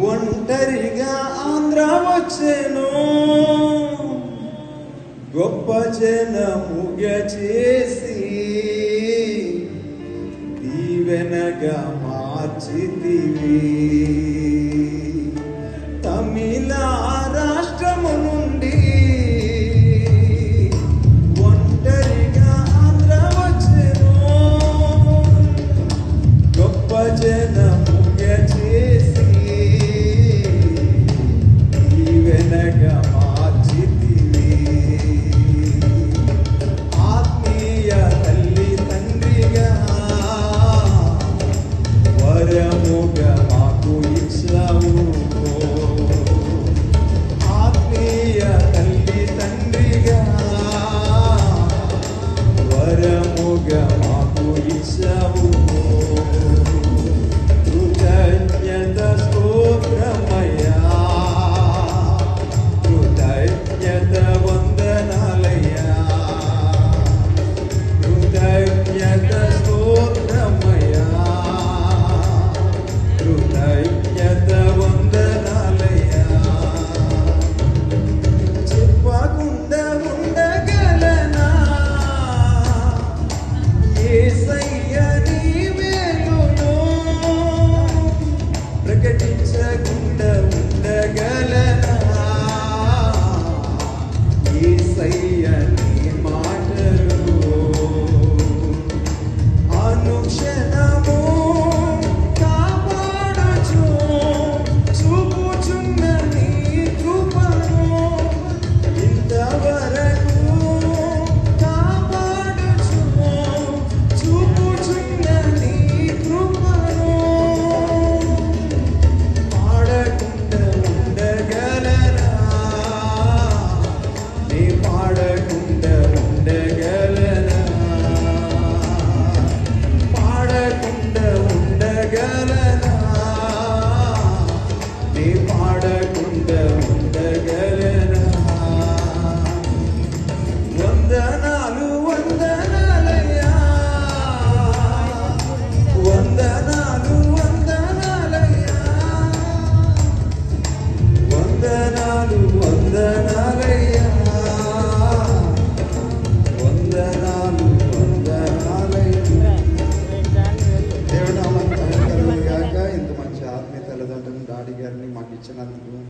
ఒంటరిగా ఆంధ్ర వచ్చేను. గొప్ప జనముగ చేసి దీవెనగా మార్చితివి. yeah. பாடட்டும். senang